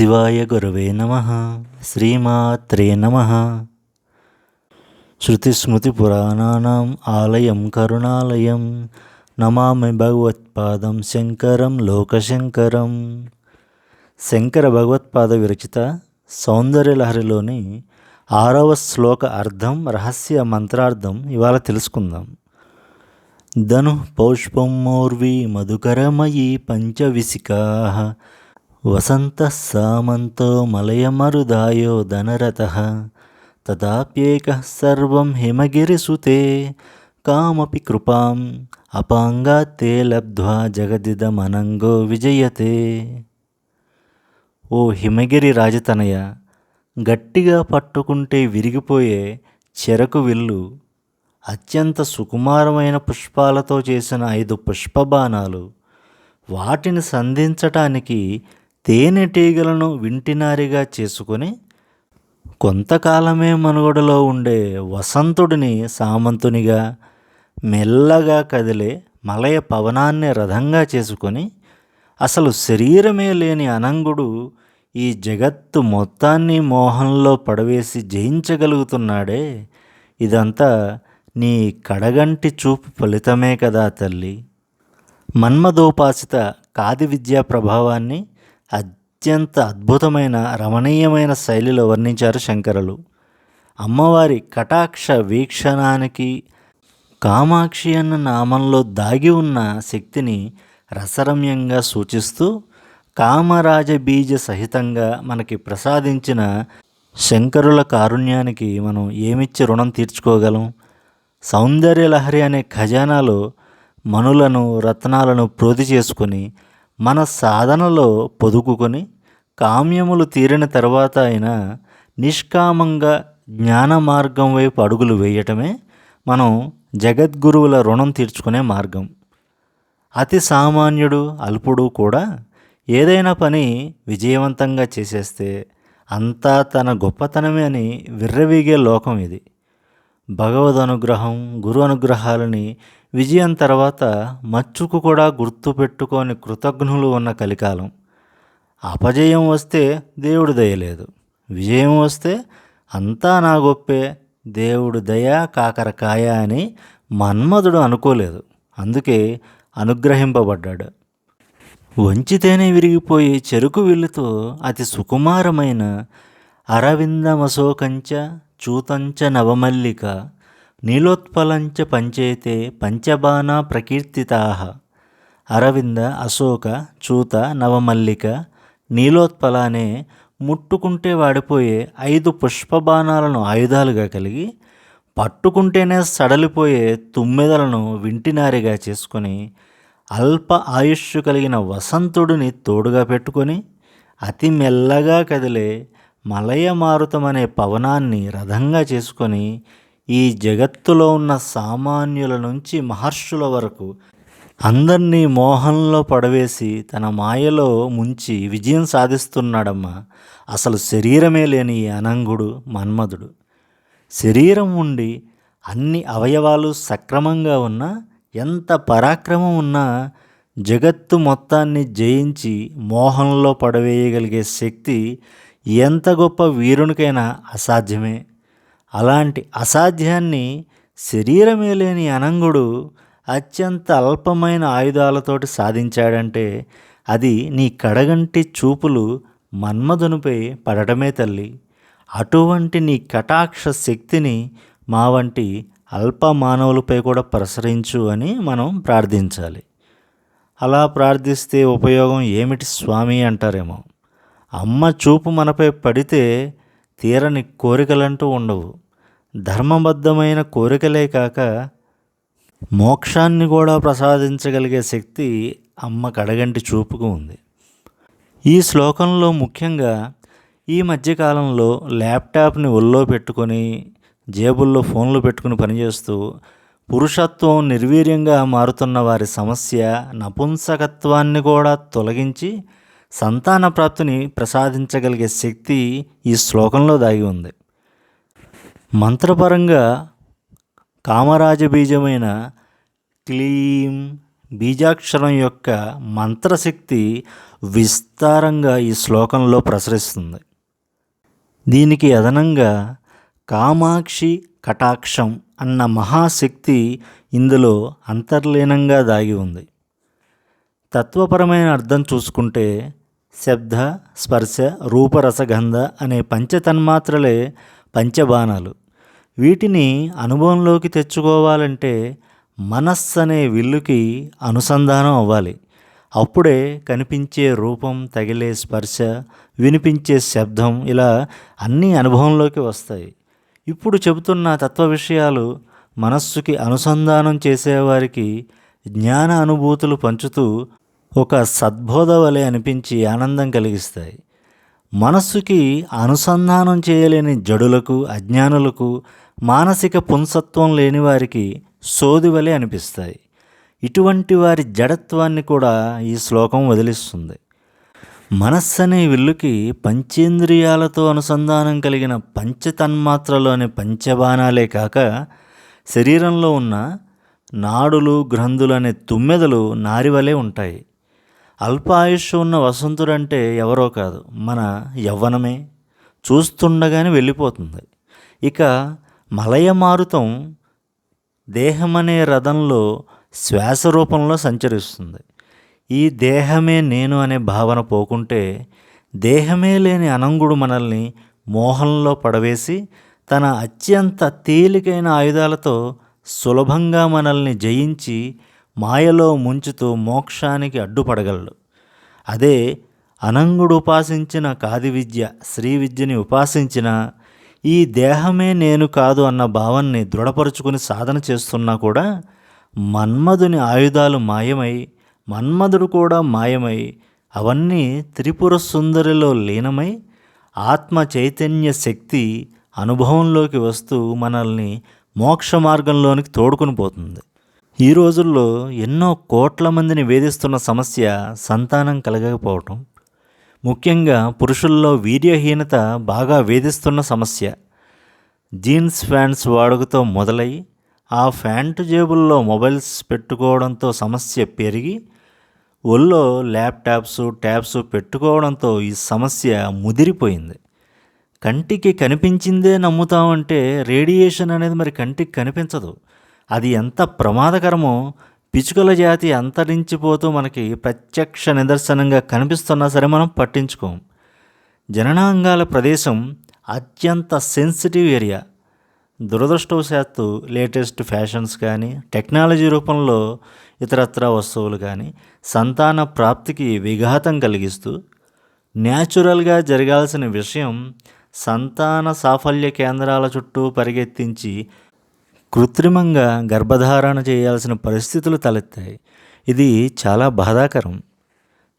శివాయ గురవే నమ. శ్రీమాత్రే నమ. శృతిస్మృతిపురాణానాం ఆలయం కరుణాలయం. నమామి భగవత్పాదం శంకరం లోకశంకరం. శంకర భగవత్పాద విరచిత సౌందర్యలహరిలోని ఆరవ శ్లోక అర్థం రహస్య మంత్రార్థం ఇవాళ తెలుసుకుందాం. ధను పౌష్పం మౌర్వి మధుకరమయీ పంచవిసికా వసంత సామంతో మలయమరుదాయో ధనరథ. తదాప్యేక సర్వం హిమగిరిసుతే. కామపి కృపాం అపాంగాత్తే లబ్ధ్వా జగదిదమనంగో విజయతే. ఓ హిమగిరి రాజతనయ గట్టిగా పట్టుకుంటే విరిగిపోయే చెరకు విల్లు అత్యంత సుకుమారమైన పుష్పాలతో చేసిన ఐదు పుష్పబాణాలు వాటిని సంధించటానికి తేనెటీగలను వింటినారిగా చేసుకొని కొంతకాలమే మనుగడలో ఉండే వసంతుడిని సామంతునిగా మెల్లగా కదిలే మలయ పవనాన్ని రథంగా చేసుకొని అసలు శరీరమే లేని అనంగుడు ఈ జగత్తు మొత్తాన్ని మోహంలో పడవేసి జయించగలుగుతున్నాడే. ఇదంతా నీ కడగంటి చూపు ఫలితమే కదా తల్లి. మన్మధోపాసిత కాది విద్యా ప్రభావాన్ని అత్యంత అద్భుతమైన రమణీయమైన శైలిలో వర్ణించారు శంకరులు. అమ్మవారి కటాక్ష వీక్షణానికి కామాక్షి అన్న నామంలో దాగి ఉన్న శక్తిని రసరమ్యంగా సూచిస్తూ కామరాజ బీజ సహితంగా మనకి ప్రసాదించిన శంకరుల కారుణ్యానికి మనం ఏమిచ్చి రుణం తీర్చుకోగలం? సౌందర్యలహరి అనే ఖజానాలో మనులను రత్నాలను ప్రోధి చేసుకొని మన సాధనలో పొదుకుకొని కామ్యములు తీరిన తర్వాత అయినా నిష్కామంగా జ్ఞాన మార్గం వైపు అడుగులు వేయటమే మనం జగద్గురువుల రుణం తీర్చుకునే మార్గం. అతి సామాన్యుడు అల్పుడు కూడా ఏదైనా పని విజయవంతంగా చేసేస్తే అంతా తన గొప్పతనమే అని విర్రవీగే లోకం ఇది. భగవద్ అనుగ్రహం గురు అనుగ్రహాలని విజయం తర్వాత మచ్చుకు కూడా గుర్తు పెట్టుకొని కృతజ్ఞులు ఉన్న కలికాలం. అపజయం వస్తే దేవుడు దయలేదు విజయం వస్తే అంతా నా గొప్పే దేవుడు దయ కాకరకాయ అని మన్మధుడు అనుకోలేదు. అందుకే అనుగ్రహింపబడ్డాడు. వంచితేనే విరిగిపోయి చెరుకు విల్లుతో అతి సుకుమారమైన అరవిందమశోకంచ చూతంచ నవమల్లిక నీలోత్పలంచ పంచేతే పంచబాణా ప్రకీర్తితా. అరవింద అశోక చూత నవమల్లిక నీలోత్పల అనే ముట్టుకుంటే వాడిపోయే ఐదు పుష్పబాణాలను ఆయుధాలుగా కలిగి పట్టుకుంటేనే సడలిపోయే తుమ్మెదలను వింటినారిగా చేసుకొని అల్ప ఆయుష్ కలిగిన వసంతుడిని తోడుగా పెట్టుకొని అతి మెల్లగా కదిలే మలయ మారుతం అనే పవనాన్ని రథంగా చేసుకొని ఈ జగత్తులో ఉన్న సామాన్యుల నుంచి మహర్షుల వరకు అందరినీ మోహంలో పడవేసి తన మాయలో ముంచి విజయం సాధిస్తున్నాడమ్మా. అసలు శరీరమే లేని ఈ అనంగుడు మన్మధుడు. శరీరం ఉండి అన్ని అవయవాలు సక్రమంగా ఉన్నా ఎంత పరాక్రమం ఉన్నా జగత్తు మొత్తాన్ని జయించి మోహంలో పడవేయగలిగే శక్తి ఎంత గొప్ప వీరునికైనా అసాధ్యమే. అలాంటి అసాధ్యాన్ని శరీరమే లేని అనంగుడు అత్యంత అల్పమైన ఆయుధాలతోటి సాధించాడంటే అది నీ కడగంటి చూపులు మన్మధునిపై పడటమే తల్లి. అటువంటి నీ కటాక్ష శక్తిని మా వంటి అల్ప మానవులపై కూడా ప్రసరించు అని మనం ప్రార్థించాలి. అలా ప్రార్థిస్తే ఉపయోగం ఏమిటి స్వామి అంటారేమో. అమ్మ చూపు మనపై పడితే తీరని కోరికలంటూ ఉండవు. ధర్మబద్ధమైన కోరికలే కాక మోక్షాన్ని కూడా ప్రసాదించగలిగే శక్తి అమ్మ కడగంటి చూపుకు ఉంది. ఈ శ్లోకంలో ముఖ్యంగా ఈ మధ్యకాలంలో ల్యాప్టాప్ని ఒళ్ళో పెట్టుకొని జేబుల్లో ఫోన్లు పెట్టుకుని పనిచేస్తూ పురుషత్వం నిర్వీర్యంగా మారుతున్న వారి సమస్య నపుంసకత్వాన్ని కూడా తొలగించి సంతాన ప్రాప్తిని ప్రసాదించగలిగే శక్తి ఈ శ్లోకంలో దాగి ఉంది. మంత్రపరంగా కామరాజ బీజమైన క్లీం బీజాక్షరం యొక్క మంత్రశక్తి విస్తారంగా ఈ శ్లోకంలో ప్రసరిస్తుంది. దీనికి అదనంగా కామాక్షి కటాక్షం అన్న మహాశక్తి ఇందులో అంతర్లీనంగా దాగి ఉంది. తత్వపరమైన అర్థం చూసుకుంటే శబ్ద స్పర్శ రూపరసగంధ అనే పంచతన్మాత్రలే పంచబాణాలు. వీటిని అనుభవంలోకి తెచ్చుకోవాలంటే మనస్సు అనే విల్లుకి అనుసంధానం అవ్వాలి. అప్పుడే కనిపించే రూపం తగిలే స్పర్శ వినిపించే శబ్దం ఇలా అన్నీ అనుభవంలోకి వస్తాయి. ఇప్పుడు చెబుతున్న తత్వ విషయాలు మనస్సుకి అనుసంధానం చేసేవారికి జ్ఞాన అనుభూతులు పంచుతూ ఒక సద్బోధ వలె అనిపించి ఆనందం కలిగిస్తాయి. మనస్సుకి అనుసంధానం చేయలేని జడులకు అజ్ఞానులకు మానసిక పుంసత్వం లేని వారికి సోది వలె అనిపిస్తాయి. ఇటువంటి వారి జడత్వాన్ని కూడా ఈ శ్లోకం వదిలిస్తుంది. మనస్సు అనే విల్లుకి పంచేంద్రియాలతో అనుసంధానం కలిగిన పంచతన్మాత్రలోని పంచబాణాలే కాక శరీరంలో ఉన్న నాడులు గ్రంథులు అనే తుమ్మెదలు నారివలే ఉంటాయి. అల్ప ఆయుష్ ఉన్న వసంతుడంటే ఎవరో కాదు మన యవ్వనమే. చూస్తుండగానే వెళ్ళిపోతుంది. ఇక మలయమారుతం దేహమనే రథంలో శ్వాస రూపంలో సంచరిస్తుంది. ఈ దేహమే నేను అనే భావన పోకుంటే దేహమే లేని అనంగుడు మనల్ని మోహంలో పడవేసి తన అత్యంత తేలికైన ఆయుధాలతో సులభంగా మనల్ని జయించి మాయలో ముంచుతూ మోక్షానికి అడ్డుపడగలడు. అదే అనంగుడు ఉపాసించిన కాది విద్య శ్రీ విద్యని ఉపాసించిన ఈ దేహమే నేను కాదు అన్న భావాన్ని దృఢపరుచుకుని సాధన చేస్తున్నా కూడా మన్మధుని ఆయుధాలు మాయమై మన్మధుడు కూడా మాయమై అవన్నీ త్రిపుర సుందరిలో లీనమై ఆత్మ చైతన్య శక్తి అనుభవంలోకి వస్తూ మనల్ని మోక్ష మార్గంలోనికి తోడుకుని పోతుంది. ఈ రోజుల్లో ఎన్నో కోట్ల మందిని వేధిస్తున్న సమస్య సంతానం కలగకపోవటం ముఖ్యంగా పురుషుల్లో వీర్యహీనత బాగా వేధిస్తున్న సమస్య. జీన్స్ ప్యాంట్స్ వాడుకతో మొదలై ఆ ప్యాంటు జేబుల్లో మొబైల్స్ పెట్టుకోవడంతో సమస్య పెరిగి ఒళ్ళో ల్యాప్టాప్స్ ట్యాబ్స్ పెట్టుకోవడంతో ఈ సమస్య ముదిరిపోయింది. కంటికి కనిపించిందే నమ్ముతామంటే రేడియేషన్ అనేది మరి కంటికి కనిపించదు. అది ఎంత ప్రమాదకరమో పిచుకల జాతి అంతరించిపోతూ మనకి ప్రత్యక్ష నిదర్శనంగా కనిపిస్తున్నా సరే మనం పట్టించుకోం. జననాంగాల ప్రదేశం అత్యంత సెన్సిటివ్ ఏరియా. దురదృష్టవశాత్తు లేటెస్ట్ ఫ్యాషన్స్ కానీ టెక్నాలజీ రూపంలో ఇతరత్ర వస్తువులు కానీ సంతాన ప్రాప్తికి విఘాతం కలిగిస్తూ న్యాచురల్గా జరగాల్సిన విషయం సంతాన సాఫల్య కేంద్రాల చుట్టూ పరిగెత్తించి కృత్రిమంగా గర్భధారణ చేయాల్సిన పరిస్థితులు తలెత్తాయి. ఇది చాలా బాధాకరం.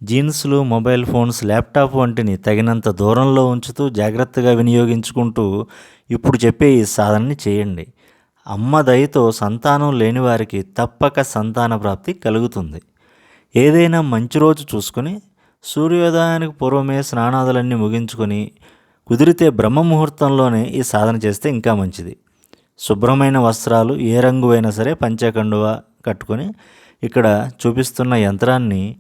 జీన్స్లు మొబైల్ ఫోన్స్ ల్యాప్టాప్ వంటిని తగినంత దూరంలో ఉంచుతూ జాగ్రత్తగా వినియోగించుకుంటూ ఇప్పుడు చెప్పే ఈ సాధనని చేయండి. అమ్మ దయతో సంతానం లేని వారికి తప్పక సంతాన ప్రాప్తి కలుగుతుంది. ఏదైనా మంచి రోజు చూసుకొని సూర్యోదయానికి పూర్వమే స్నానాదులన్నీ ముగించుకొని కుదిరితే బ్రహ్మ ముహూర్తంలోనే ఈ సాధన చేస్తే ఇంకా మంచిది. శుభ్రమైన వస్త్రాలు ఏ రంగు అయినా సరే పంచకండువ కట్టుకొని ఇక్కడ చూపిస్తున్న యంత్రాన్ని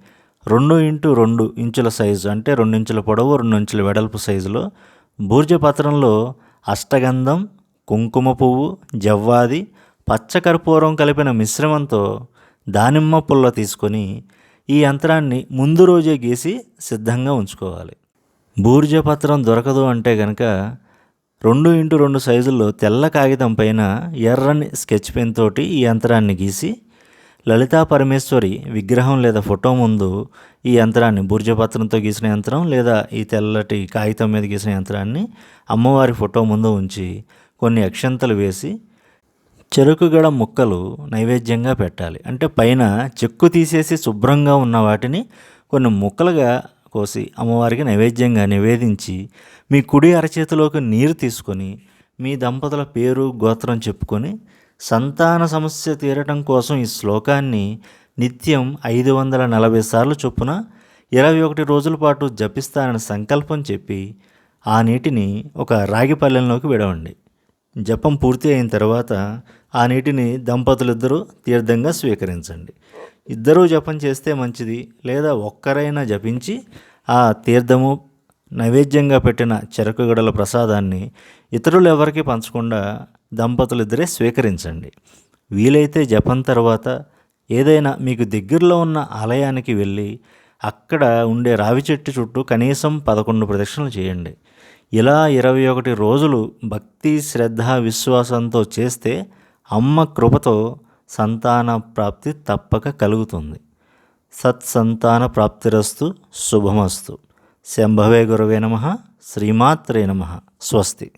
రెండు ఇంటూ రెండు ఇంచుల సైజు అంటే రెండు ఇంచుల పొడవు రెండు ఇంచుల వెడల్పు సైజులో బూర్జపత్రంలో అష్టగంధం కుంకుమ పువ్వు జవ్వాది పచ్చకర్పూరం కలిపిన మిశ్రమంతో దానిమ్మ పుల్ల తీసుకొని ఈ యంత్రాన్ని ముందు రోజే గీసి సిద్ధంగా ఉంచుకోవాలి. బూర్జపత్రం దొరకదు అంటే కనుక రెండు ఇంటూ రెండు సైజుల్లో తెల్ల కాగితం పైన ఎర్రని స్కెచ్ పెన్ తోటి ఈ యంత్రాన్ని గీసి లలితా పరమేశ్వరి విగ్రహం లేదా ఫోటో ముందు ఈ యంత్రాన్ని భుర్జపత్రంతో గీసిన యంత్రం లేదా ఈ తెల్లటి కాగితం మీద గీసిన యంత్రాన్ని అమ్మవారి ఫోటో ముందు ఉంచి కొన్ని అక్షంతలు వేసి చెరుకుగడ ముక్కలు నైవేద్యంగా పెట్టాలి. అంటే పైన చెక్కు తీసేసి శుభ్రంగా ఉన్న వాటిని కొన్ని ముక్కలుగా కోసి అమ్మవారికి నైవేద్యంగా నివేదించి మీ కుడి అరచేతిలోకి నీరు తీసుకొని మీ దంపతుల పేరు గోత్రం చెప్పుకొని సంతాన సమస్య తీరటం కోసం ఈ శ్లోకాన్ని నిత్యం ఐదు వందల నలభై సార్లు చొప్పున ఇరవై ఒకటి రోజుల పాటు జపిస్తానని సంకల్పం చెప్పి ఆ నీటిని ఒక రాగి పల్లెంలోకి విడవండి. జపం పూర్తి అయిన తర్వాత ఆ నీటిని దంపతులిద్దరూ తీర్థంగా స్వీకరించండి. ఇద్దరూ జపం చేస్తే మంచిది. లేదా ఒక్కరైనా జపించి ఆ తీర్థము నైవేద్యంగా పెట్టిన చెరకు గడల ప్రసాదాన్ని ఇతరులు ఎవరికి పంచకుండా దంపతులు ఇద్దరే స్వీకరించండి. వీలైతే జపం తర్వాత ఏదైనా మీకు దగ్గరలో ఉన్న ఆలయానికి వెళ్ళి అక్కడ ఉండే రావి చెట్టు చుట్టూ కనీసం పదకొండు ప్రదక్షిణలు చేయండి. ఇలా ఇరవై ఒకటి రోజులు భక్తి శ్రద్ధ విశ్వాసంతో చేస్తే అమ్మ కృపతో సంతాన ప్రాప్తి తప్పక కలుగుతుంది. సత్సంతాన ప్రాప్తిరస్తు శుభమస్తు. శంభవే గురవే నమ. శ్రీమాత్రే నమ. స్వస్తి.